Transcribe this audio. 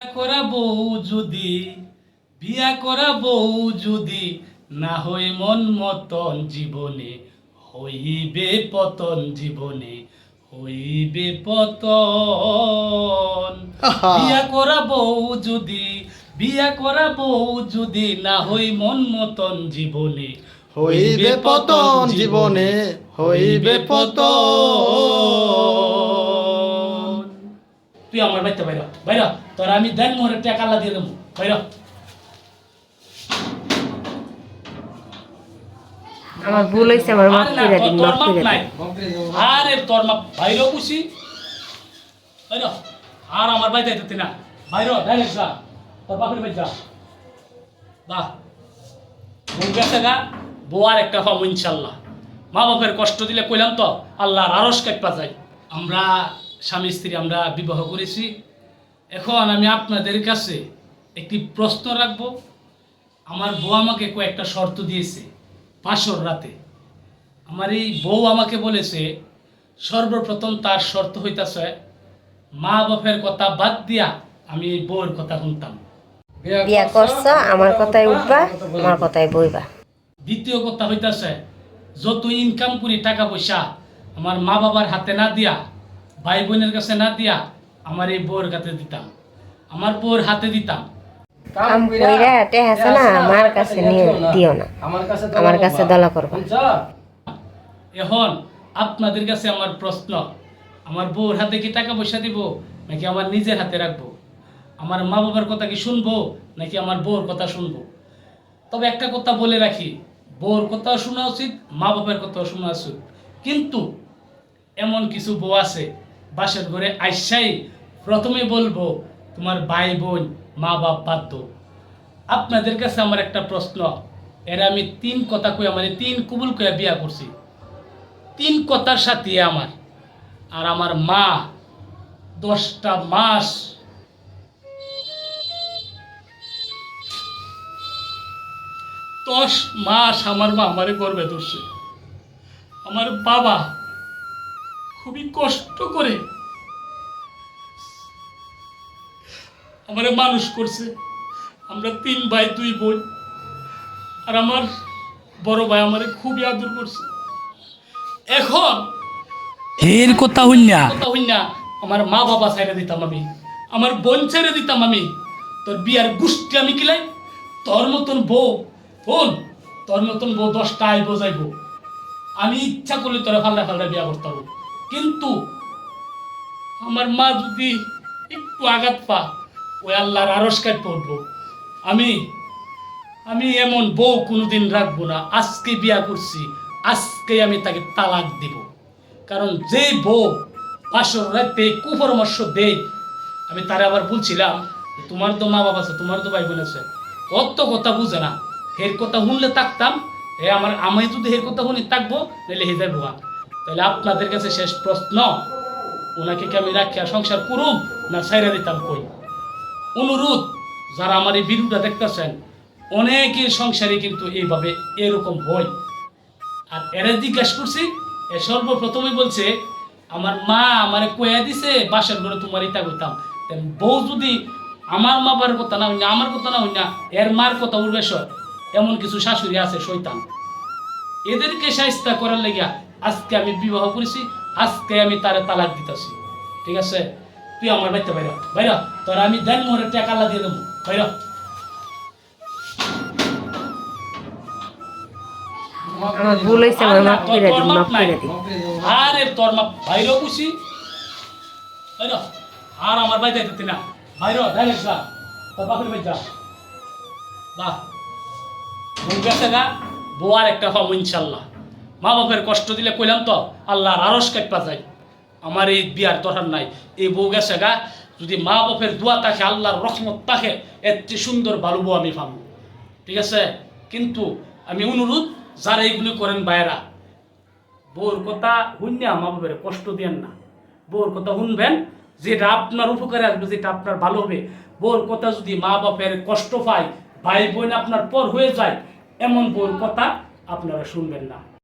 করা বউ যদি বিয়া করা বউ যদি না হই মন মতন জীবনে হইবে পতন জীবনে হইবে পতন। বিয়া করা বউ যদি বিয়া করা বউ যদি না হই মন মতন জীবনে হইবে পতন জীবনে হইবে পতন। তুই আমার বাড়িতে বাইর বাইর তোর আমি দেন মোহরের টাকা আল্লাহ দিয়ে দেবো বাইর আমার ভুল আমার করে দিন মাপ করে নাই। দিন। আরে তোর মাপ বাইর বাইর আর আমার বাড়িতে যেতে না। বাইর ডাইরেক্ট যা। তোর বাপের বাড়ি যা। বউ একটা পাবো ইনশাল্লাহ। মা বাপের কষ্ট দিলে কইলাম তো আল্লাহর আরস কাটপা যায়। আমরা স্বামী স্ত্রী আমরা বিবাহ করেছি। এখন আমি আপনাদের কাছে একটি প্রশ্ন রাখব। আমার বউ আমাকে কয়েকটা শর্ত দিয়েছে পাঁচশোর রাতে। আমার এই বউ আমাকে বলেছে সর্বপ্রথম তার শর্ত হইতাছে মা বাপের কথা বাদ দিয়া আমি এই বউয়ের কথা শুনতাম। বিয়া করছ? আমার কথায় উঠবা আমার কথায় বইবা দ্বিতীয় কথা হইতাছে যত ইনকাম করি টাকা পয়সা আমার মা বাবার হাতে না দিয়া ভাই বোনের কাছে না দিয়া আমার এই বউয়ের কাছে দিতাম। আমার বউয়ের হাতে দিতাম। কইরা টেহা না আমার কাছে নিয়ে দিও না। আমার কাছে দলা করবা। এখন আপনাদের কাছে আমার প্রশ্ন আমার বউর হাতে কি টাকা পয়সা দিব নাকি আমার নিজের হাতে রাখব? আমার মা বাবার কথা কি শুনব নাকি আমার বউর কথা শুনব? তবে একটা কথা বলে রাখি বউর কথাও শোনা উচিত মা বাবার কথাও শোনা উচিত। কিন্তু এমন কিছু বউ আছে বাসের ঘরে আইসাই প্রথমে বলব, তোমার ভাই বোন, মা বাপ বাধ্য আপনাদের কাছে আমার একটা প্রশ্ন। এর আমি তিন কথা কই আমার তিন কুবুল কয়ে বিয়া করছি। তিন কথার সাথে আমার, আর আমার মা দশটা মাস দশ মাস আমার মা আমারে গর্বে ধরছে। আমার বাবা খুবই কষ্ট করে আমারে মানুষ করছে। আমরা তিন ভাই দুই বোন। আর আমার বড় ভাই আমারে খুবই আদর করছে। এখন এর কথা হইনা কথা হইনা আমার মা বাবা ছেড়ে দিতাম আমি। আমার বোন ছেড়ে দিতাম আমি। তোর বিয়ার গুষ্টি আমি কিলাই তোর মতন বউ বোন তোর মতন বউ দশটা আইব যাইব আমি ইচ্ছা করলে তোরা ফাল্লা ফাল্লা বিয়া করতে হবে কিন্তু আমার মা যদি একটু আঘাত পা, ওই আল্লাহর আরস কাট পড়ব। আমি আমি এমন বউ কোনোদিন রাখব না। আজকে বিয়া করছি, আজকে আমি তাকে তালাক দিব। কারণ যে বউ পাশর রাতে কুপরামর্শ দেয়, আমি তারে আবার বলছিলাম তোমার তো মা বাবা আছে, তোমার তো ভাই বোন আছে। কত কথা বুঝে না। হের কথা শুনলে তাকতাম হে আমার, আমি যদি হের কথা শুনি থাকব নাহলে হে যাইবো না। তাহলে আপনাদের কাছে শেষ প্রশ্ন, ওনাকে কি আমি রাখিয়া সংসার করুম না ছাইরা দিতাম কই? অনুরোধ, যারা আমার এই ভিডিওটা দেখতেছেন, অনেকের সংসারে কিন্তু এইভাবে এরকম হয়। আর এরা জিজ্ঞাসা করছি, এ সর্বপ্রথমে বলছে, আমার মা আমারে কয়া দিছে, বাসার ঘরে তোমার ইতা করতাম বউ যদি আমার মা বাবার কথা না হই না আমার কথা না হই না এর মার কথা উঠবে সর এমন কিছু শাশুড়ি আছে শৈতান এদেরকে সাহিস্তা করার লেগিয়া আজকে আমি বিবাহ করেছি আজকে আমি তারে তালাক দিতেছি। ঠিক আছে? তুই আমার বাড়িতে বাইর বাইর তোর আমি দেন মোহরের টাকা আল্লাহ দিয়ে দেবো। বাইর আমার ভুল হয়েছে আমার মাফ করে তোর দিন মাপ মাফ নাই। করে দিন। আরে তোর মা বাইরে খুশি বাইর আর আমার বাড়িতে যেতে না। বাইর ডাইরেক্ট যা। তোর বাপের বাড়ি যা। বাহ বউ গেছে গা বউ আর একটা পাবো ইনশাল্লাহ। মা বাপের কষ্ট দিলে কইলাম তো, আল্লাহর আরস কাটপা যায় আমার এই বিয়ার দরকার নাই। এই বউ গেছে গা, যদি মা বাপের দোয়া থাকে, আল্লাহর রহমত থাকে, এর চেয়ে সুন্দর ভালো বউ আমি পাবো। ঠিক আছে? কিন্তু আমি অনুরোধ, যারা এইগুলি করেন বাইরা বউর কথা শুনিয়া মা বাপের কষ্ট দিয়েন না। বউর কথা শুনবেন, যেটা আপনার উপকারে আসবে, যেটা আপনার ভালো হবে। বউর কথা যদি মা বাপের কষ্ট পায় ভাই বোন আপনার পর হয়ে যায়, এমন বউর কথা আপনারা শুনবেন না।